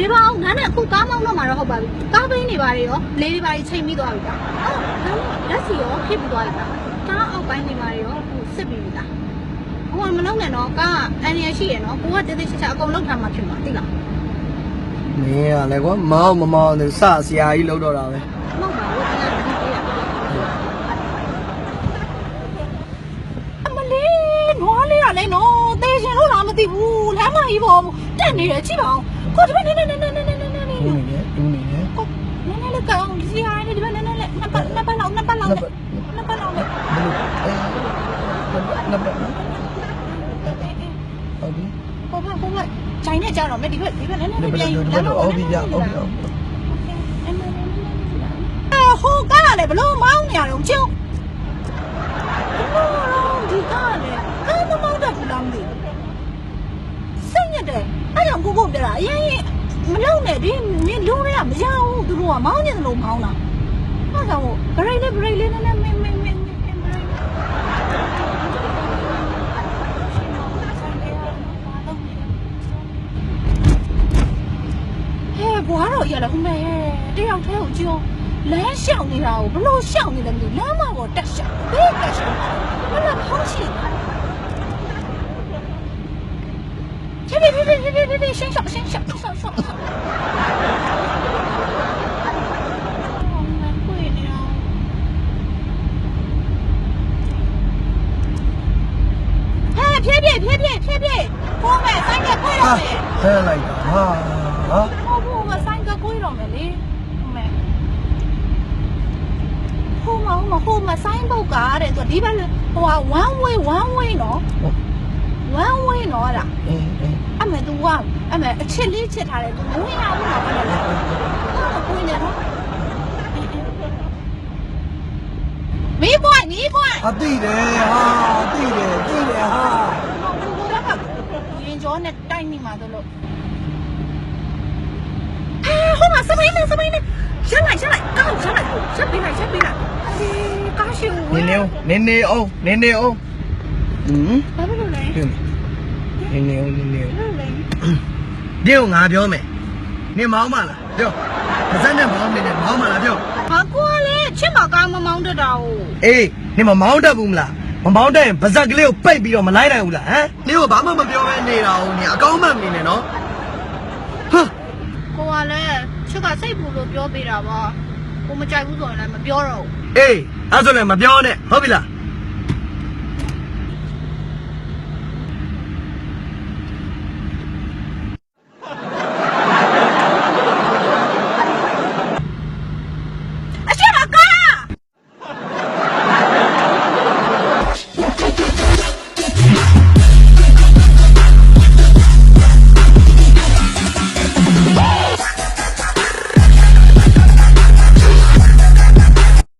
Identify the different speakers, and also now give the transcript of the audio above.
Speaker 1: ဒီပါအောင်နားနဲ့အခုကားမောင်းတော့မှာတော့ဟုတ်ပါပြီကားပိန်းနေပါလေရောလေတွေပါလေချိန်ပြီးသွားပြီလားအော်ဒါနဲ့လက်စီရောဖြစ်ပြီးသွားပြီလားကားအောက်ပိုင်းနေပါလေရောဟိုစစ်ပြီးပြီလားဟိုမလုံးနဲ့တော့ကားအန်ရရှိရနော်ကိုကတေးသေးချာချာအကုန်လုံးထားမှဖြစ်မှာသိလား
Speaker 2: မင်းကလည်းကွာမောင်းမမောင်းနဲ့စဆရာကြီးလောက်တော့တာပဲ
Speaker 1: မဟုတ်ပါဘူးအဲ့ဒါတတိပေးရအမလေးနွားလေးကလည်းနော်တေးရှင်လို့လားမ သိဘူးလမ်းမကြီးပေါ်တက်နေတယ်ကြည့်ပါဦးကိုဒီဘက်နေနေနေနေနေနေနေနေ
Speaker 2: ဒူးနေတယ်ဒူးနေတယ်
Speaker 1: ကိုနည်းနည်းလေးကောင်းစီရိုင်းနေဒီဘက်နည်းနည်းလေးနှစ်ပတ်နှစ်ပတ်လောက်နှစ်ပတ်လောက်နှစ်ပတ်လောက်လေ
Speaker 2: ဘယ်လိုအဲနှစ်ပတ်နော်ဟုတ်ပြီ
Speaker 1: ဟိုဘက်ဟိုဘက်ဂျိုင်းနဲ့ကြတော့မယ်ဒီဘက်ဒီဘက်နည်းနည်း
Speaker 2: ဒီ
Speaker 1: လေး
Speaker 2: ဘက်
Speaker 1: ပြန်ယူ
Speaker 2: ဒီဘ
Speaker 1: လ
Speaker 2: က်
Speaker 1: မ်း
Speaker 2: အော်
Speaker 1: တော့
Speaker 2: ပြီပြအော်ပြီအော်
Speaker 1: အဲဟိုကားလည်းဘလို့မောင်းနေရတယ်ကျုံဒီကားလည်းကားမမောင်းတတ်ဘူးလားမသိဘူးစိတ်ညစ်တယ်အဲ့ ကြောင့်ကိုကိုပြတာအရင်မလုံနဲ့ဒီမင်းလူတွေကမရဘူးသူတို့ကမောင်းနေတယ်လို့မောင်းတာအဲ့ကြောင့်ဘရိတ်လေးဘရိတ်လေးနည်းနည်းမင်းမင်းမင်းဘရိတ်လေးဟဲ့ဘွားတော့ရလာဟိုမဲ့တယောက်တည်းကိုကြည့်အောင်လမ်းရှောင်နေတာကိုဘလို့ရှောင်နေတယ်မသိဘူးလမ်းမပေါ်တက်ရှောင်ဘယ်တက်ရှောင်ဘယ်မှာဖောင်းရှိချစ် 对对，
Speaker 2: 伸
Speaker 1: 手伸手
Speaker 2: 伸手手。撇撇撇
Speaker 1: 撇，我买三个贵了没？哎，来一个啊啊！我买三个贵了没嘞？没。好嘛好嘛好嘛，三个价的，这里边是哇，万位万
Speaker 2: 位呢？
Speaker 1: 万位呢？ ကအမေအချစ်လေးချစ်ထားတယ် तू မဝင်ရဘူးနော်ဘယ်လဲကိုင်းနေနော်မီးပွိုင်းမီးပွိုင်း
Speaker 2: အတိတယ်ဟာအတိတယ်တိတယ်ဟာ
Speaker 1: ဟိုဘက်ကရင်ကျော်နဲ့တိုက်နေမှာတို့လို့အဲဟိုမှာစပိန်နဲ့စပိန်နဲ့ရက်လိုက်ရက်လိုက်ကောက်ရက်လိုက်ရက်ပေးလိုက်ရက်ပေးလိုက်အေးကားရှိဦး
Speaker 2: နင်းနေနင်းနေအောင်နင်းနေအောင်ဟမ်
Speaker 1: ဘာဖြစ်လို့လဲ
Speaker 2: ပြုံး နင်းနေအောင်နင်းနေအောင်
Speaker 1: ဘာဖြစ်လို့လဲ
Speaker 2: ဒီကိုငါပြောမယ်နင်မောင်းမလားပြောပါစက်နဲ့မောင်းနေတယ်မောင်းမလားပြော
Speaker 1: ဘာကွာလဲချစ်မကောင်းမမောင်းတတ်တာ哦
Speaker 2: အေးနင်မမောင်းတတ်ဘူးမလားမမောင်းတတ်ရင်ပါဇက်ကလေးကိုပိတ်ပြီးတော့မလိုက်နိုင်ဘူးလားဟမ်နင်ကဘာမှမပြောဘဲနေတာ哦နင်အကောင်းမှမနေနဲ့နော်ဟာ
Speaker 1: ကိုကလည်းချစ်ကစိတ်ပူလို့ပြောပေးတာပါကိုမကြိုက်ဘူးဆိုရင်လည်းမပြောတော့ဘူး
Speaker 2: အေးအဲ့ဆိုလည်းမပြောနဲ့ဟုတ်ပြီလား